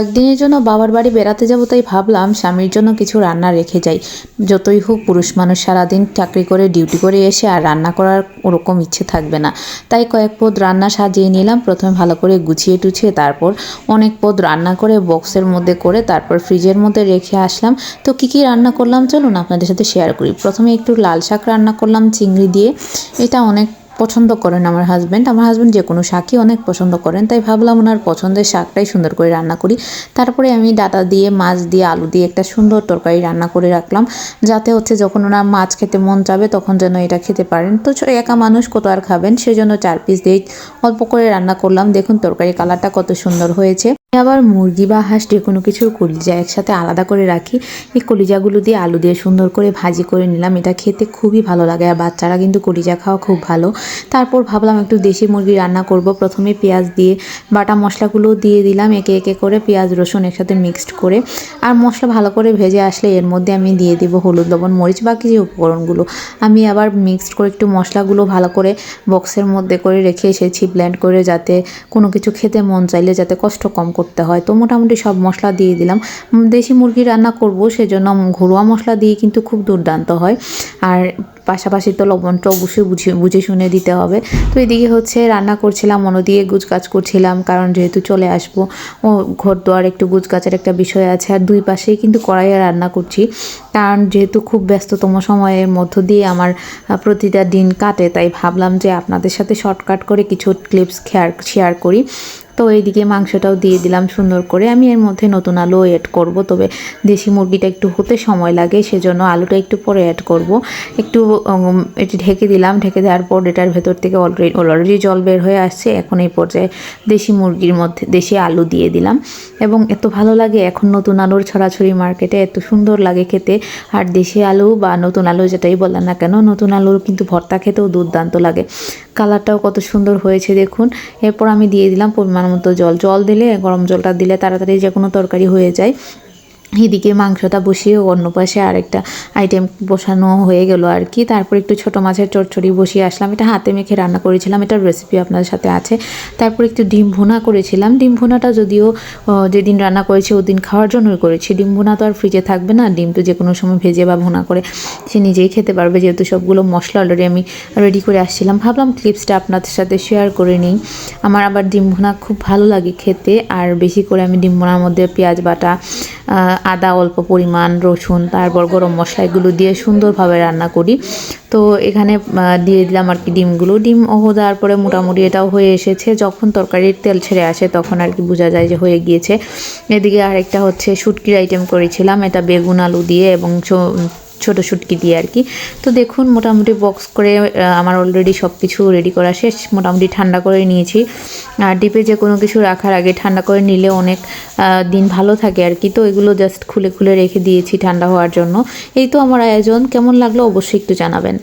একদিনের জন্য বাবার বাড়ি বেড়াতে যাব তাই ভাবলাম স্বামীর জন্য কিছু রান্না রেখে যাই। যতই হোক, পুরুষ মানুষ সারাদিন চাকরি করে, ডিউটি করে এসে আর রান্না করার ওরকম ইচ্ছে থাকবে না। তাই কয়েক পদ রান্না সাজিয়ে নিলাম। প্রথমে ভালো করে গুছিয়ে টুছিয়ে তারপর অনেক পদ রান্না করে বক্সের মধ্যে করে তারপর ফ্রিজের মধ্যে রেখে আসলাম। তো কী কী রান্না করলাম? চলুন আপনাদের সাথে শেয়ার করি। প্রথমে একটু লাল শাক রান্না করলাম, চিংড়ি দিয়ে। এটা অনেক পছন্দ করেন আমার হাজব্যান্ড আমার হাজব্যান্ড যে কোনো শাকই অনেক পছন্দ করেন, তাই ভাবলাম ওনার পছন্দের শাকটাই সুন্দর করে রান্না করি। তারপরে আমি ডাটা দিয়ে, মাছ দিয়ে, আলু দিয়ে একটা সুন্দর তরকারি রান্না করে রাখলাম। যাতে হচ্ছে যখন ওনার মাছ খেতে মন যাবে, তখন যেন এটা খেতে পারেন। তো একা মানুষ কত আর খাবেন? সেজন্য চার পিস দিয়ে অল্প করে রান্না করলাম। দেখুন তরকারি কালারটা কত সুন্দর হয়েছে। আবার মুরগি বা হাঁস যে কোনো কিছুর কলিজা একসাথে আলাদা করে রাখি, এই কলিজাগুলো দিয়ে আলু দিয়ে সুন্দর করে ভাজি করে নিলাম। এটা খেতে খুবই ভালো লাগে আর বাচ্চারা কিন্তু কলিজা খাওয়া খুব ভালো। তারপর ভাবলাম একটু দেশি মুরগি রান্না করব। প্রথমে পেঁয়াজ দিয়ে বাটা মশলাগুলো দিয়ে দিলাম, একে একে করে পেঁয়াজ, রসুন একসাথে মিক্সড করে। আর মশলা ভালো করে ভেজে আসলে এর মধ্যে আমি দিয়ে দেবো হলুদ, লবণ, মরিচ, বাকি যে উপকরণগুলো। আমি আবার মিক্সড করে একটু মশলাগুলো ভালো করে বক্সের মধ্যে করে রেখে এসেছি ব্লেন্ড করে যাতে কোনো কিছু খেতে মন চাইলে, যাতে কষ্ট কম করতে হয়। তো মোটামুটি সব মশলা দিয়ে দিলাম। দেশি মুরগি রান্না করব, সেজন্য ঘরোয়া মশলা দিয়ে কিন্তু খুব দুর্দান্ত হয়। আর পাশাপাশি তো লবণটা অবশ্যই বুঝে বুঝে শুনে দিতে হবে। তো এদিকে হচ্ছে রান্না করছিলাম, মনো দিয়ে গুজগাছ করছিলাম, কারণ যেহেতু চলে আসব, ও ঘর দোয়ার একটু গুজগাছের একটা বিষয় আছে। আর দুই পাশেই কিন্তু কড়াইয়ে রান্না করছি। কারণ যেহেতু খুব ব্যস্ততম সময়ের মধ্য দিয়ে আমার প্রতিটা দিন কাটে, তাই ভাবলাম যে আপনাদের সাথে শর্টকাট করে কিছু ক্লিপস শেয়ার শেয়ার করি। তো এইদিকে মাংসটাও দিয়ে দিলাম সুন্দর করে। আমি এর মধ্যে নতুন আলু অ্যাড করব, তবে দেশি মুরগিটা একটু হতে সময় লাগে, সেজন্য আলুটা একটু পরে অ্যাড করব। একটু এটি ঢেকে দিলাম, ঢেকে দেওয়ার পর এটার ভেতর থেকে অলরেডি অলরেডি জল বের হয়ে আসছে। এখন এই পর্যায়ে দেশি মুরগির মধ্যে, দেশি আলু দিয়ে দিলাম। এবং এত ভালো লাগে, এখন নতুন আলুর ছড়াছড়ি মার্কেটে এত সুন্দর লাগে খেতে। আর দেশি আলু বা নতুন আলু যেটাই বলেন না কেন, নতুন আলুর কিন্তু ভর্তা খেতেও দুর্দান্ত লাগে। কালারটাও কত সুন্দর হয়েছে দেখুন। এরপর আমি দিয়ে দিলাম পরিমাণ মতো জল জল দিলে গরম জলটা দিলে তাড়াতাড়ি যে কোনো তরকারি হয়ে যায়। এদিকে মাংসটা বসিয়ে অন্য পাশে আরেকটা আইটেম বসানো হয়ে গেল আর কি। তারপর একটু ছোট মাছের চচ্চড়ি বসিয়ে আসলাম। এটা হাতে মেখে রান্না করেছিলাম। এটার রেসিপি আপনাদের সাথে আছে। তারপর একটু ডিম ভুনা করেছিলাম। ডিম ভুনাটা যদিও যেদিন রান্না করেছি ওদিন খাওয়ার জন্যই করেছি। ডিম ভুনা তো আর ফ্রিজে থাকবে না। ডিম তো যে কোনো সময় ভেজে বা ভুনা করে সে নিজেই খেতে পারবে। যেহেতু সবগুলো মশলা অলরেডি আমি রেডি করে আসছিলাম। ভাবলাম ক্লিপসটা আপনাদের সাথে শেয়ার করে নিই। আমার আবার ডিম ভুনা খুব ভালো লাগে খেতে। আর বেশি করে আমি ডিম ভুনার মধ্যে পেঁয়াজ বাটা আদা অল্প পরিমাণ, রসুন, তারপর গরম মশলা এগুলো দিয়ে সুন্দরভাবে রান্না করি। তো এখানে দিয়ে দিলাম আর কি ডিমগুলো। ডিম ও দেওয়ার পরে মোটামুটি এটাও হয়ে এসেছে। যখন তরকারির তেল ছেড়ে আসে তখন আর কি বোঝা যায় যে হয়ে গিয়েছে। এদিকে আরেকটা হচ্ছে শুটকির আইটেম করেছিলাম। এটা বেগুন, আলু দিয়ে এবং ছোট শুটকি দিয়ে আর কি। তো দেখুন, মোটামুটি বক্স করে আমার অলরেডি সব কিছু রেডি করা শেষ। মোটামুটি ঠান্ডা করে নিয়েছি। আর ডিপে যে কোনো কিছু রাখার আগে ঠান্ডা করে নিলে অনেক দিন ভালো থাকে আর কি। তো এগুলো জাস্ট খুলে খুলে রেখে দিয়েছি ঠান্ডা হওয়ার জন্য। এই তো আমার আয়োজন। কেমন লাগল অবশ্যই একটু জানাবেন।